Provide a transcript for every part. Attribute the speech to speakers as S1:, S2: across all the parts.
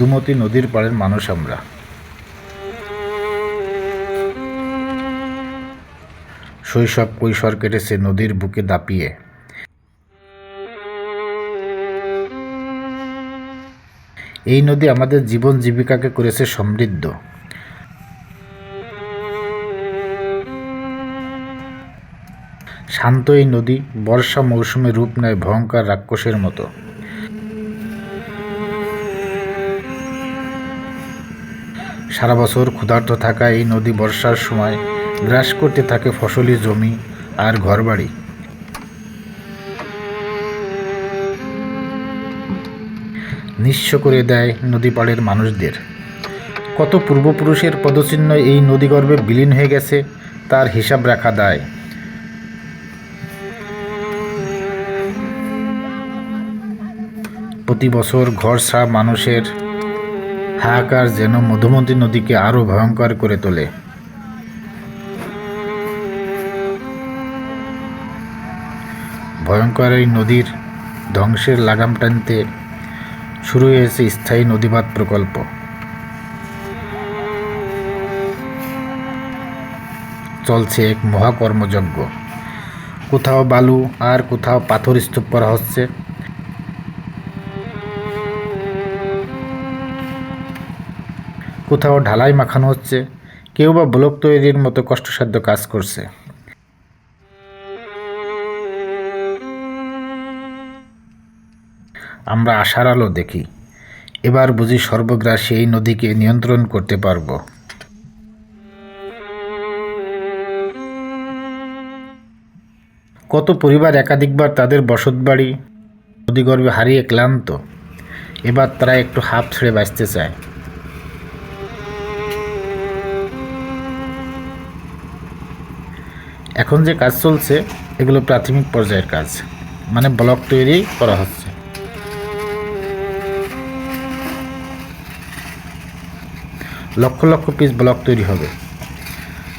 S1: মধুমতি নদীর পাড়ের মানুষ আমরা। শৈশব কৈশোর কেটেছে নদীর বুকে দাপিয়ে। এই নদী আমাদের জীবন জীবিকাকে করেছে সমৃদ্ধ। শান্ত এই নদী বর্ষা মৌসুমে রূপ নেয় ভয়ঙ্কর রাক্ষসের মতো। সারা বছর ক্ষুধার্ত থাকা এই নদী বর্ষার সময় গ্রাস করতে থাকে ফসলি জমি আর ঘরবাড়ি। নিঃস্ব করে দেয় নদী পাড়ের মানুষদের। কত পূর্বপুরুষের পদচিহ্ন এই নদীগর্ভে বিলীন হয়ে গেছে, তার হিসাব রাখা দায়। প্রতি বছর ঘর ছাড়া মানুষের হাহাকার যেন মধুমতি নদীকে আরও ভয়ঙ্কর করে তোলে। ভয়ঙ্কর এই নদীর ধ্বংসের লাগাম টানতে শুরু হয়েছে স্থায়ী নদীবাদ প্রকল্প। চলছে এক মহাকর্মযজ্ঞ। কোথাও বালু আর কোথাও পাথর স্তূপ করা হচ্ছে। কোথাও ঢালাই মাখানো হচ্ছে, কেউ বা ব্লক তৈরির মতো কষ্টসাধ্য কাজ করছে। আমরা আশার আলো দেখি। এবার বুঝি সর্বগ্রাসী এই নদীকে নিয়ন্ত্রণ করতে পারব। কত পরিবার একাধিকবার তাদের বসতবাড়ি নদীগর্ভে হারিয়ে ক্লান্ত। এবার তারা একটু হাফ ছেড়ে বাঁচতে চায়। এখন যে কাজ চলছে, এগুলো প্রাথমিক পর্যায়ের কাজ। মানে ব্লক তৈরি করা হচ্ছে। লক্ষ লক্ষ পিস ব্লক তৈরি হবে।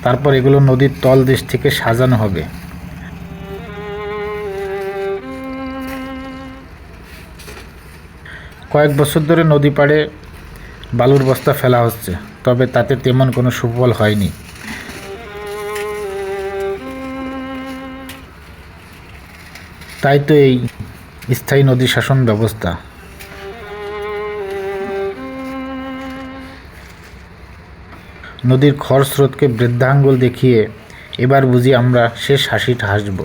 S1: তারপর এগুলো নদীর তল দেশ থেকে সাজানো হবে। কয়েক বছর ধরে নদী পাড়ে বালুর বস্তা ফেলা হচ্ছে, তবে তাতে তেমন কোনো সুফল হয়নি। তাই তো এই স্থায়ী নদী শাসন ব্যবস্থা। নদীর খর স্রোতকে বৃদ্ধাঙ্গুল দেখিয়ে এবার বুঝি আমরা শেষ হাসিটা হাসব।